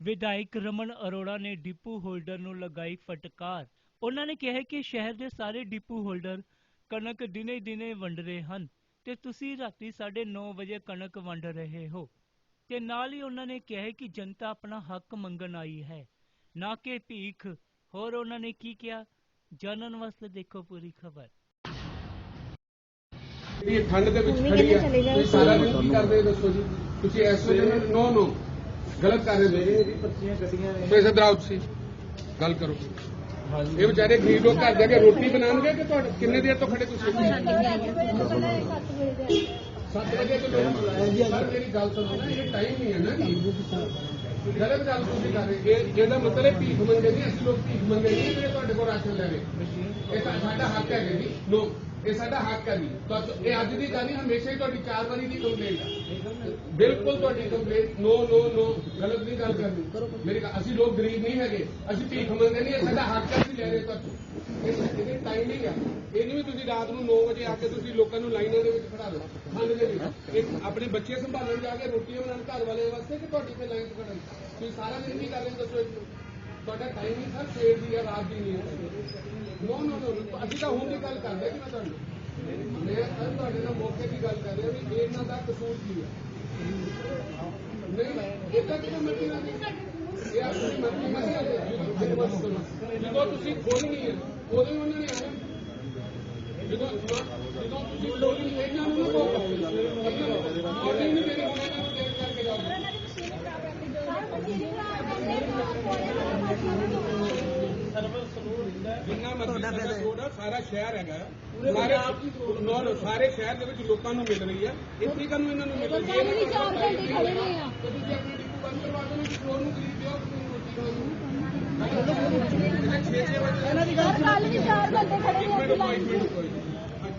ਵਿਧਾਇਕ ਰਮਨ ਅਰੋੜਾ ਨੇ depot holder ਨੂੰ ਲਗਾਈ ਫਟਕਾਰ। ਉਹਨਾਂ ਨੇ ਕਿਹਾ ਕਿ ਸ਼ਹਿਰ ਦੇ ਸਾਰੇ ਡਿਪੂ ਹੋਲਡਰ ਕਣਕ ਦਿਨੇ ਦਿਨੇ ਵੰਡ ਰਹੇ ਹਨ ਤੇ ਤੁਸੀਂ ਰਾਤੀ 9:30 ਵਜੇ ਕਣਕ ਵੰਡ ਰਹੇ ਹੋ। ਤੇ ਨਾਲ ਹੀ ਉਹਨਾਂ ਨੇ ਕਿਹਾ ਕਿ ਜਨਤਾ ਆਪਣਾ ਹੱਕ ਮੰਗਣ ਆਈ ਹੈ। ਨਾ ਕਿ ਭੀਖ। ਹੋਰ ਉਹਨਾਂ ਨੇ ਕੀ ਕਿਹਾ? ਜਾਣਨ ਵਾਸਤੇ ਦੇਖੋ ਪੂਰੀ ਖਬਰ। ਇਹ ਠੰਡ ਦੇ ਵਿੱਚ ਖੜੀ ਹੈ। ਸਾਰਾ ਦਿਨ ਕੀ ਕਰਦੇ ਦੱਸੋ ਜੀ? ਤੁਸੀਂ ਇਸ ਵੇਲੇ ਨੋ ਨੋ ਗਲਤ ਕਰ ਰਹੇ ਹੋ ਇਹਦੀ ਪਰਚੀਆਂ ਕੱਟੀਆਂ ਨੇ। ਪੈਸੇ ਦਰਾਓ ਤੁਸੀਂ ਗੱਲ ਕਰੋ। ਇਹ ਵਿਚਾਰੇ ਗਰੀਬ ਲੋਕ ਘਰ ਜਾ ਕੇ ਰੋਟੀ ਬਣਾਉਣਗੇ ਕਿ ਤੁਹਾਡੇ ਕਿੰਨੇ ਦੇਰ ਤੋਂ ਖੜੇ ਤੁਸੀਂ? 7 ਵਜੇ ਤੋਂ ਲੋਕ ਸਰ ਮੇਰੀ ਗੱਲ ਸੁਣੋ ਨਾ ਇਹ ਟਾਈਮ ਨਹੀਂ ਹੈ ਨਾ ਜੀ। ਗਲਤ ਗੱਲ ਤੁਸੀਂ ਕਰ ਰਹੇ ਇਹ ਇਹਦਾ ਮਤਲਬ ਹੈ ਭੀਖ ਮੰਗੇ ਨਹੀਂ ਅਸੀਂ ਲੋਕ ਭੀਖ ਮੰਗੇ ਨਹੀਂ ਜਿਹੜੇ ਤੁਹਾਡੇ ਕੋਲ ਰਾਸ਼ਨ ਲੈਣੇ ਇਹ ਤਾਂ ਸਾਡਾ ਹੱਕ ਹੈ ਜੀ। ਲੋ ਇਹ ਸਾਡਾ ਹੱਕ ਹੈ ਜੀ। ਤਾਂ ਇਹ ਅੱਜ ਦੀ ਗੱਲ ਨਹੀਂ, ਹਮੇਸ਼ਾ ਹੀ ਤੁਹਾਡੀ ਚਾਰ ਵਾਰੀ ਦੀ ਕੰਪਲੇਂਟ ਆ। ਬਿਲਕੁਲ ਤੁਹਾਡੀ ਕੰਪਲੇਂਟ ਨੋ ਨੋ ਨੋ ਗਲਤ ਨਹੀਂ ਗੱਲ ਕਰਨੀ। ਮੇਰੇ ਅਸੀਂ ਲੋਕ ਗਰੀਬ ਨਹੀਂ ਹੈਗੇ, ਅਸੀਂ ਭੀਖ ਮੰਗਦੇ ਨਹੀਂ, ਇਹ ਸਾਡਾ ਹੱਕ ਹੈ, ਅਸੀਂ ਲੈ ਰਹੇ ਤੁਹਾਨੂੰ ਇਹ ਟਾਈਮਿੰਗ ਹੈ ਇਹ ਨਹੀਂ ਵੀ ਤੁਸੀਂ ਰਾਤ ਨੂੰ 9 ਵਜੇ ਆ ਕੇ ਤੁਸੀਂ ਲੋਕਾਂ ਨੂੰ ਲਾਈਨਾਂ ਦੇ ਵਿੱਚ ਖੜਾ ਲਓ ਠੰਡ ਦੇ ਵਿੱਚ। ਇੱਕ ਆਪਣੇ ਬੱਚੇ ਸੰਭਾਲਣ ਜਾ ਕੇ ਰੋਟੀਆਂ ਬਣਾਉਣ ਘਰ ਵਾਲੇ ਵਾਸਤੇ ਕਿ ਤੁਹਾਡੀ ਤੇ ਲਾਈਨ ਖੜਨ ਤੁਸੀਂ ਸਾਰਾ ਦਿਨ ਕੀ ਕਰ ਰਹੇ ਦੱਸੋ ਇੱਕ। ਮਿੰਟ। ਤੁਹਾਡਾ ਟਾਈਮਿੰਗ ਸਰ ਸਵੇਰ ਦੀ ਹੈ ਰਾਤ ਦੀ ਨਹੀਂ ਹੈ ਨੋ ਨੋ ਨੋ ਅਸੀਂ ਤਾਂ ਹੁਣ ਦੀ ਗੱਲ ਮੈਂ ਤੁਹਾਨੂੰ ਮੈਂ ਸਰ ਤੁਹਾਡੇ ਨਾਲ ਮੌਕੇ ਦੀ ਗੱਲ ਕਰ ਰਿਹਾ ਵੀ ਇਹਨਾਂ ਦਾ ਕਸੂਰ ਕੀ ਹੈ ਨਹੀਂ ਇਹ ਤਾਂ ਕਿਹੜਾ ਮਰਜ਼ੀ ਨਾਲ ਇਹ ਆਪਣੀ ਮਰਜ਼ੀ ਨਾਲ ਜਦੋਂ ਤੁਸੀਂ ਖੋਲਣੀ ਹੈ ਉਦੋਂ ਹੀ ਉਹਨਾਂ ਨੇ ਆਣਾ ਜਦੋਂ ਜਦੋਂ ਤੁਸੀਂ ਖੋਲਣੀ ਇਹਨਾਂ ਨੂੰ ਨਾ ਕਹੋ ਮੋਰਨਿੰਗ ਨਹੀਂ ਦੇਣੀ ਹੁਣ ਇਹਨਾਂ ਨੂੰ ਦੇਖ ਕਰਕੇ ਜਾਓ ਜਿੰਨਾ ਮਰਜ਼ੀ ਰੋਡ ਆ ਸਾਰਾ ਸ਼ਹਿਰ ਹੈਗਾ। ਸਾਰੇ ਨੋ ਨੋ ਸਾਰੇ ਸ਼ਹਿਰ ਦੇ ਵਿੱਚ ਲੋਕਾਂ ਨੂੰ ਮਿਲ ਰਹੀ ਹੈ ਇੱਥੇ ਕਾਨੂੰ ਇਹਨਾਂ ਨੂੰ ਮਿਲ ਰਹੀ ਹੈ ਸਾਨੂੰ ਵੀ ਚਾਰ ਘੰਟੇ ਖੜੇ ਰਹੇ ਆ। ਤੇ ਤੁਸੀਂ ਆਪਣੇ ਡਿਪੂ ਬੰਦ ਕਰਵਾ ਦਿਓ ਨਾ ਫਲੋਰ ਨੂੰ ਖਰੀਦ ਦਿਓ ਆਪਣੀ ਰੋਟੀ ਖਾਣ ਨੂੰ 6-6 ਵਜੇ ਇਹਨਾਂ ਦੀ ਗੱਲ ਕੱਲ ਵੀ 4 ਘੰਟੇ ਖੜੇ ਅਸੀਂ ਕੋਈ ਲਾਈਨ ਮਿੰਟ 'ਚ ਕੋਈ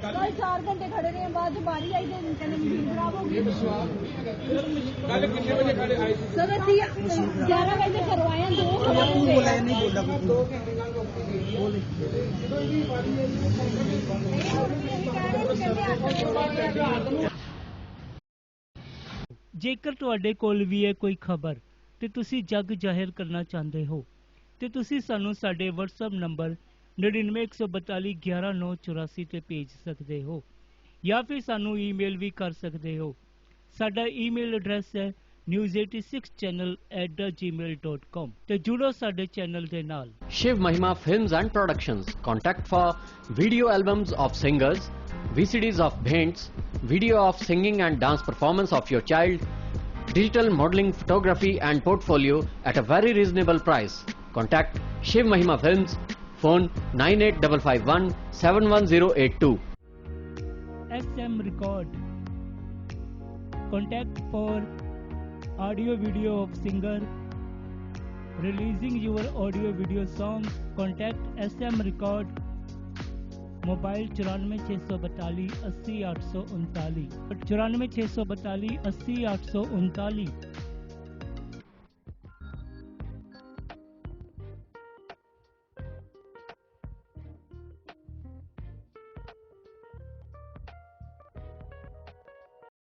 ਕੱਲ ਕੱਲ 4 ਘੰਟੇ ਖੜੇ ਰਹੇ ਆ, ਬਾਅਦ ਚ ਬਾਰੀ ਆਈ ਤੇ ਕਹਿੰਦੇ ਮਸ਼ੀਨ ਖਰਾਬ ਹੋ ਗਈ ਕੱਲ ਕਿੰਨੇ ਵਜੇ ਖੜੇ ਆਏ ਸੀ ਸਰ ਅਸੀਂ 11 ਵਜੇ ਕਰਵਾਏ ਆ ਦੋ ਖਰਾਬ ਹੋ ਗਏ ਨਹੀਂ ਬੋਲਦਾ ਦੋ ਘੰਟੇ ਨਾਲ ਰੋਕੀ ਗਈ ਹੈ ਜਦੋਂ ਵੀ ਵਾਰੀ ਜੇਕਰ ਤੁਹਾਡੇ ਕੋਲ ਵੀ ਹੈ ਕੋਈ ਖਬਰ ਤੇ ਤੁਸੀਂ ਜੱਗ ਜ਼ਾਹਿਰ ਕਰਨਾ ਚਾਹੁੰਦੇ ਹੋ ਤੇ ਤੁਸੀਂ ਸਾਨੂੰ ਸਾਡੇ WhatsApp ਨੰਬਰ 9914211984 ਤੇ ਭੇਜ ਸਕਦੇ ਹੋ ਜਾਂ ਫਿਰ ਸਾਨੂੰ ਈਮੇਲ ਵੀ ਕਰ ਸਕਦੇ ਹੋ। ਸਾਡਾ ਈਮੇਲ ਐਡਰੈਸ ਹੈ news86channel@gmail.com ਤੇ ਜੁੜੋ ਸਾਡੇ ਚੈਨਲ ਦੇ ਨਾਲ Shiv Mahima Films and Productions. Contact for video albums of singers, VCDs of bhands, video of singing and dance performance of your child, digital modeling photography and portfolio at a very reasonable price. Contact Shiv Mahima Films. Phone 98551 71082. SM Record. Contact for audio video of singer. Releasing your audio video song Contact SM Record. Mobile चौरानवे छः सौ बतालीस अस्सी आठ सौ उनतालीस चौरानवे छः सौ बतालीस अस्सी आठ सौ उनतालीस